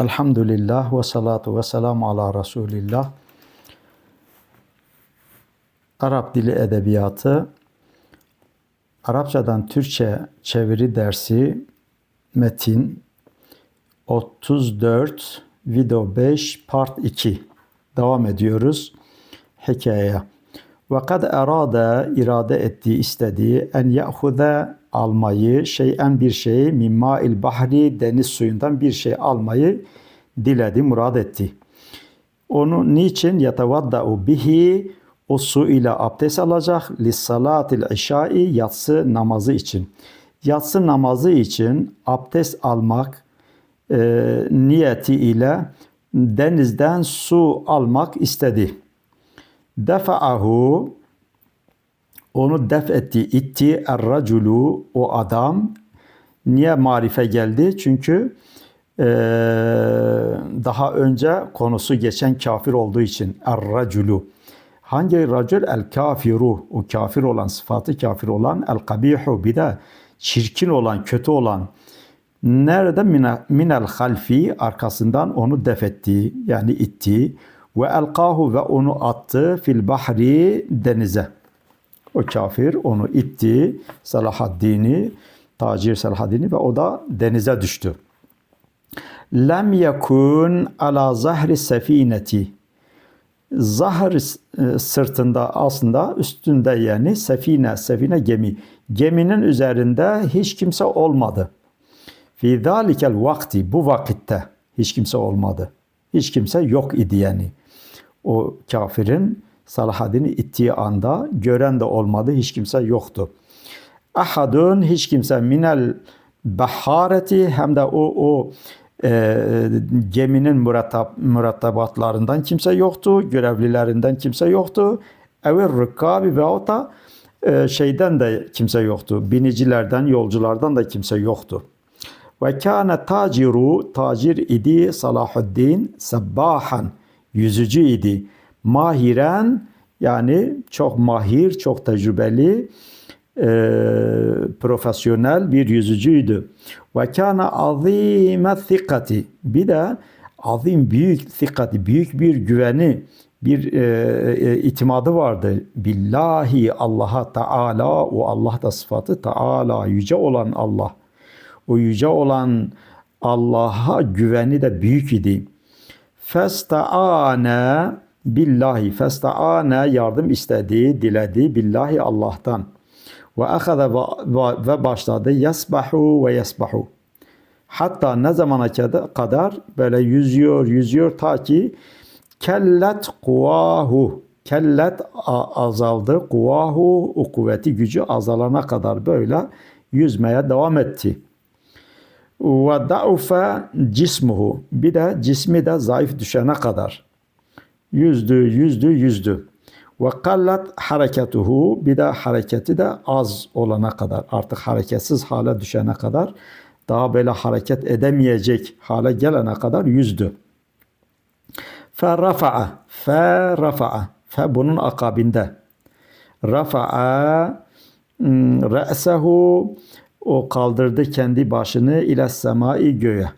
Elhamdülillah ve salatu ve selamu ala Resulillah. Arap Dili Edebiyatı Arapçadan Türkçe çeviri dersi metin 34 video 5 part 2 devam ediyoruz hikayeye. Ve kad erade irade ettiği istediği en ya'huze almayı şeyen bir şeyi mimma il bahri deniz suyundan bir şey almayı diledi, murad etti. Onu niçin yetevadda'u bihi o su ile abdest alacak lissalatil işai yatsı namazı için. Yatsı namazı için abdest almak e, niyeti ile denizden su almak istedi. Defa'ahu onu def etti, itti er-raculu o adam. Niye marife geldi? Çünkü e, daha önce konusu geçen kafir olduğu için er-raculu. Hangi racul? El kafiru. O kafir olan, sıfatı kafir olan. El kabihu. Bir de çirkin olan, kötü olan. Nerede? Minel halfi. Arkasından onu def etti. Yani itti. Ve elkahu ve onu attı fil bahri denize. O kafir onu itti. Salahaddin'i, tacir Salahaddin'i ve o da denize düştü. Lem yekun ala zahri sefineti. Zahr e, sırtında aslında üstünde yani sefine, sefine gemi. Geminin üzerinde hiç kimse olmadı. Fi zalikel vakti bu vakitte hiç kimse olmadı. Hiç kimse yok idi yani. O kafirin Salahaddin'i ittiği anda gören de olmadı, hiç kimse yoktu. Ahadun hiç kimse minel bahareti hem de o o e, geminin murattab, murattabatlarından kimse yoktu, görevlilerinden kimse yoktu. Evir rıkabi ve o da e, şeyden de kimse yoktu. Binicilerden, yolculardan da kimse yoktu. Ve kâne taciru, tacir idi Salahuddin sabbahan, yüzücü idi mahiren yani çok mahir, çok tecrübeli, e, profesyonel bir yüzücüydü. Ve kana azime thikati. Bir de azim büyük thikati, büyük bir güveni, bir e, e, itimadı vardı. Billahi Allah'a Teala, o Allah da sıfatı Teala, yüce olan Allah. O yüce olan Allah'a güveni de büyük idi. Festa'ane billahi festa'ane yardım istedi, diledi billahi Allah'tan. Ve ahaza ve başladı yesbahu ve yesbahu. Hatta ne zamana kadar böyle yüzüyor, yüzüyor ta ki kellet kuvahu. Kellet azaldı. Kuvahu o kuvveti gücü azalana kadar böyle yüzmeye devam etti. Ve da'ufe cismuhu. Bir de cismi de zayıf düşene kadar. Yüzdü, yüzdü, yüzdü. Ve kallat hareketuhu bir de hareketi de az olana kadar artık hareketsiz hale düşene kadar daha böyle hareket edemeyecek hale gelene kadar yüzdü. Ferrafa'a ferrafa'a fe bunun akabinde rafa'a re'sehu o kaldırdı kendi başını ile semai göğe.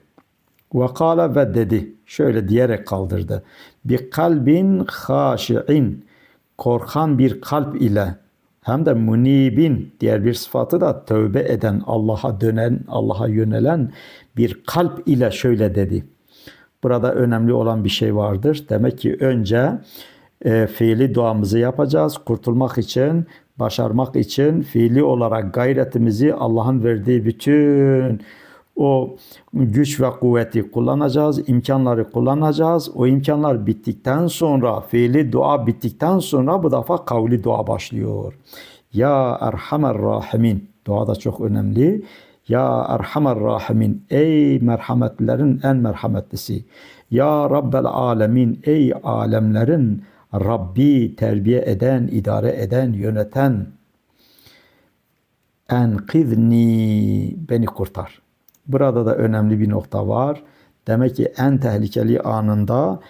Ve kâle ve dedi. Şöyle diyerek kaldırdı. Bir kalbin haşi'in. Korkan bir kalp ile hem de munibin diğer bir sıfatı da tövbe eden, Allah'a dönen, Allah'a yönelen bir kalp ile şöyle dedi. Burada önemli olan bir şey vardır. Demek ki önce e, fiili duamızı yapacağız. Kurtulmak için, başarmak için fiili olarak gayretimizi Allah'ın verdiği bütün o güç ve kuvveti kullanacağız, imkanları kullanacağız. O imkanlar bittikten sonra, fiili dua bittikten sonra bu defa kavli dua başlıyor. Ya Erhamer Rahimin. Dua da çok önemli. Ya Erhamer Rahimin. Ey merhametlerin en merhametlisi. Ya Rabbel Alemin. Ey alemlerin Rabbi terbiye eden, idare eden, yöneten. Enkidni beni kurtar. Burada da önemli bir nokta var. Demek ki en tehlikeli anında,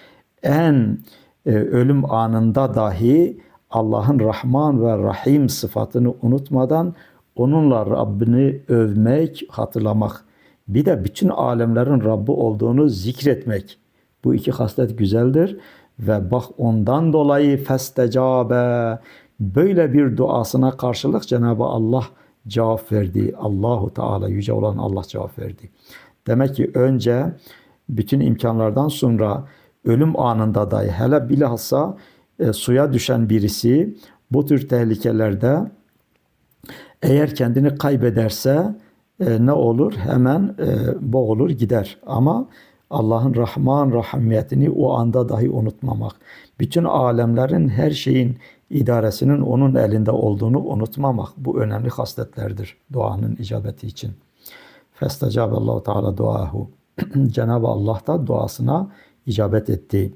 en e, ölüm anında dahi Allah'ın Rahman ve Rahim sıfatını unutmadan onunla Rabbini övmek, hatırlamak Bir de bütün alemlerin Rabbi olduğunu zikretmek. Bu iki haslet güzeldir. Ve bak ondan dolayı festecabe böyle bir duasına karşılık Cenab-ı Allah cevap verdi. Allahu Teala yüce olan Allah cevap verdi. Demek ki önce bütün imkanlardan sonra ölüm anında dahi hele bilhassa e, suya düşen birisi bu tür tehlikelerde eğer kendini kaybederse e, ne olur? Hemen e, boğulur gider. Ama Allah'ın Rahman rahimiyetini o anda dahi unutmamak. Bütün alemlerin her şeyin idaresinin onun elinde olduğunu unutmamak. Bu önemli hasletlerdir duanın icabeti için. Festacaballahu Teala duahu. Cenab-ı Allah da duasına icabet etti.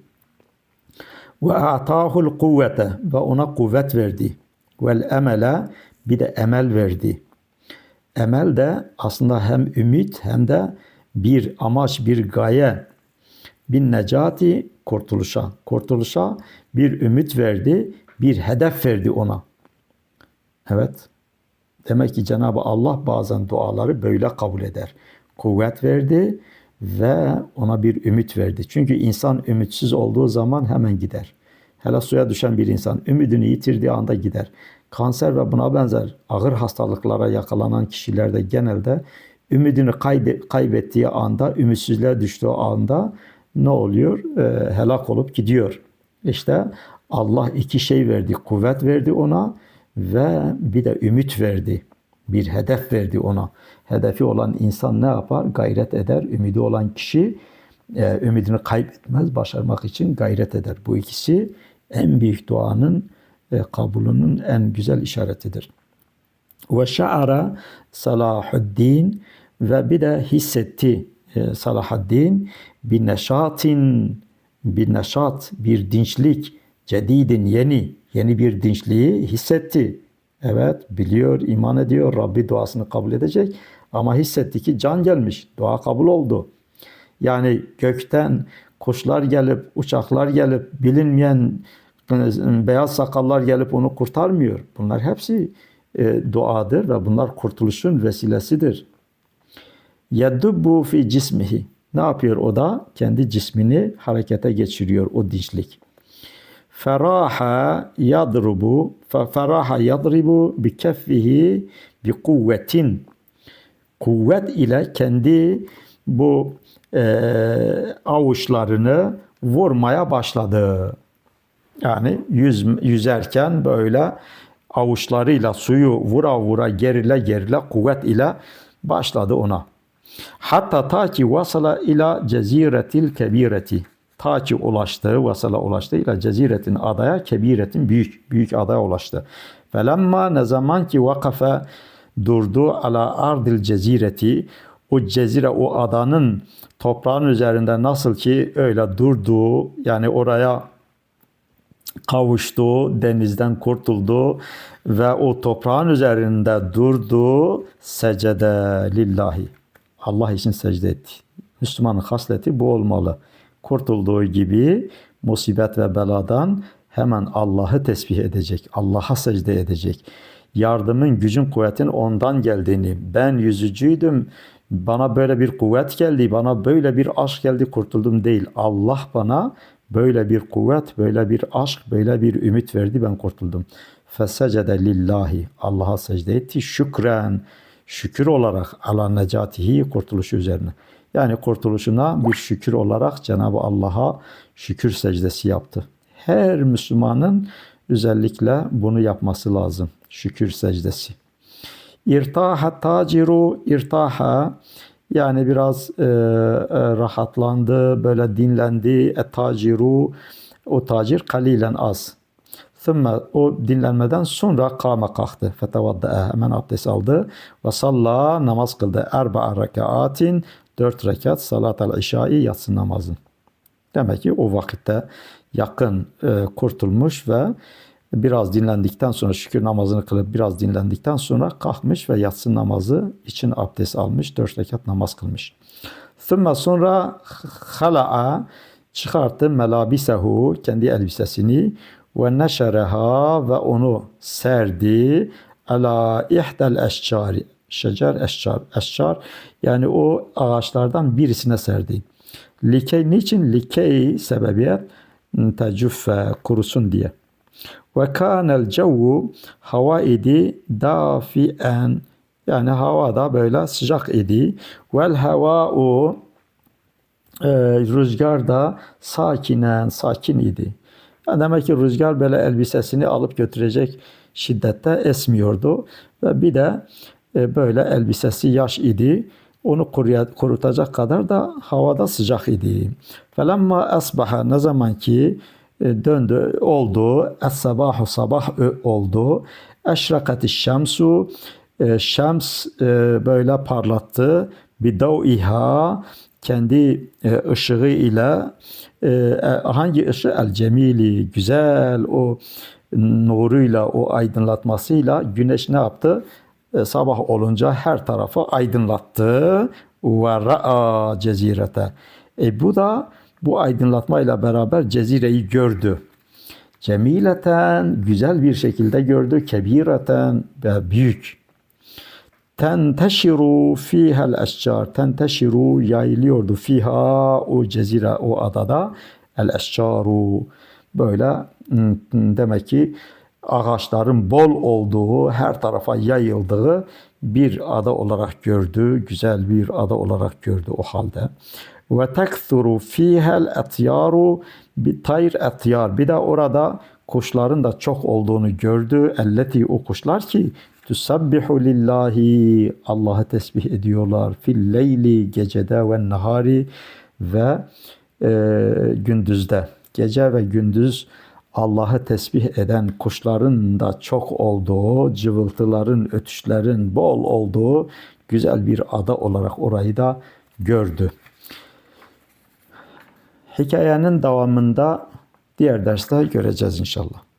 Ve a'tahul kuvvete ve ona kuvvet verdi. Vel emele bir de emel verdi. Emel de aslında hem ümit hem de bir amaç, bir gaye. Bin necati kurtuluşa. Kurtuluşa bir ümit verdi, bir hedef verdi ona. Evet. Demek ki Cenab-ı Allah bazen duaları böyle kabul eder. Kuvvet verdi ve ona bir ümit verdi. Çünkü insan ümitsiz olduğu zaman hemen gider. Hele suya düşen bir insan ümidini yitirdiği anda gider. Kanser ve buna benzer ağır hastalıklara yakalanan kişilerde genelde ümidini kaybettiği anda, ümitsizliğe düştüğü anda ne oluyor? E, helak olup gidiyor. İşte Allah iki şey verdi. Kuvvet verdi ona ve bir de ümit verdi. Bir hedef verdi ona. Hedefi olan insan ne yapar? Gayret eder. Ümidi olan kişi e, ümidini kaybetmez. Başarmak için gayret eder. Bu ikisi en büyük duanın e, kabulünün en güzel işaretidir. Ve şa'ara Salahuddin ve bir de hissetti e, Salahaddin bir neşatin bir neşat, bir dinçlik, cedidin yeni, yeni bir dinçliği hissetti. Evet biliyor, iman ediyor, Rabbi duasını kabul edecek ama hissetti ki can gelmiş, dua kabul oldu. Yani gökten kuşlar gelip, uçaklar gelip, bilinmeyen beyaz sakallar gelip onu kurtarmıyor. Bunlar hepsi e, duadır ve bunlar kurtuluşun vesilesidir. Yedubbu fi cismihi. Ne yapıyor o da? Kendi cismini harekete geçiriyor o dinçlik. Feraha yadrubu feraha yadribu bi keffihi bi kuvvetin. Kuvvet ile kendi bu e, avuçlarını vurmaya başladı. Yani yüz, yüzerken böyle avuçlarıyla suyu vura vura gerile gerile kuvvet ile başladı ona. Hatta ta ki vasala ila ceziretil kebireti. Ta ki ulaştı, vasala ulaştı ila ceziretin adaya, kebiretin büyük, büyük adaya ulaştı. Felemma ne zaman ki vakafe durdu ala ardil cezireti, o cezire, o adanın toprağın üzerinde nasıl ki öyle durdu, yani oraya kavuştu, denizden kurtuldu ve o toprağın üzerinde durdu, secede lillahi. Allah için secde etti. Müslümanın hasleti bu olmalı. Kurtulduğu gibi musibet ve beladan hemen Allah'ı tesbih edecek, Allah'a secde edecek. Yardımın, gücün, kuvvetin ondan geldiğini, ben yüzücüydüm, bana böyle bir kuvvet geldi, bana böyle bir aşk geldi, kurtuldum değil. Allah bana böyle bir kuvvet, böyle bir aşk, böyle bir ümit verdi, ben kurtuldum. Fesecede lillahi, Allah'a secde etti, şükren, şükür olarak ala necatihi kurtuluşu üzerine. Yani kurtuluşuna bir şükür olarak Cenab-ı Allah'a şükür secdesi yaptı. Her Müslümanın özellikle bunu yapması lazım. Şükür secdesi. İrtaha taciru irtaha yani biraz e, e, rahatlandı, böyle dinlendi. E o tacir kalilen az. Thumma o dinlenmeden sonra kâme kalktı. Fetevadda'a hemen abdest aldı. Ve salla namaz kıldı. Erba'a rekaatin dört rekat salat al işai yatsı namazın. Demek ki o vakitte yakın e, kurtulmuş ve biraz dinlendikten sonra şükür namazını kılıp biraz dinlendikten sonra kalkmış ve yatsı namazı için abdest almış. Dört rekat namaz kılmış. Thumma sonra hala'a çıkarttı melabisehu kendi elbisesini ve neşereha ve onu serdi ala ihdel eşcari şecer, eşcar. Eşcar yani o ağaçlardan birisine serdi. Likey niçin? Likey sebebiyet tecuffe kurusun diye. Ve kânel cevvu hava idi dafien yani havada böyle sıcak idi. Vel hava'u e, rüzgar da sakinen sakin idi. Demek ki rüzgar böyle elbisesini alıp götürecek şiddette esmiyordu. Ve bir de e, böyle elbisesi yaş idi. Onu kurutacak kadar da havada sıcak idi. Felemma asbaha ne zaman ki e, döndü oldu. Es sabahu sabah oldu. Eşrakati şemsu e, şems böyle parlattı. Bidav'iha kendi e, ışığı ile e, e, hangi ışığı el cemili güzel o nuruyla o aydınlatmasıyla güneş ne yaptı? E, sabah olunca her tarafı aydınlattı ve ra'a cezirete. E bu da bu aydınlatmayla beraber cezireyi gördü. Cemileten güzel bir şekilde gördü. Kebireten ve büyük. Tenteşiru fihel eşcar. Tenteşiru yayılıyordu fiha o cezire o adada. El eşcaru böyle hmm, demek ki ağaçların bol olduğu, her tarafa yayıldığı bir ada olarak gördü. Güzel bir ada olarak gördü o halde. Ve tekthuru fihel etyaru bir tayr etyar. Bir de orada kuşların da çok olduğunu gördü. Elleti o kuşlar ki Tusabbihu lillahi Allah'ı tesbih ediyorlar fil leyli gecede ve nahari ve e, gündüzde. Gece ve gündüz Allah'ı tesbih eden kuşların da çok olduğu, cıvıltıların, ötüşlerin bol olduğu güzel bir ada olarak orayı da gördü. Hikayenin devamında diğer derste göreceğiz inşallah.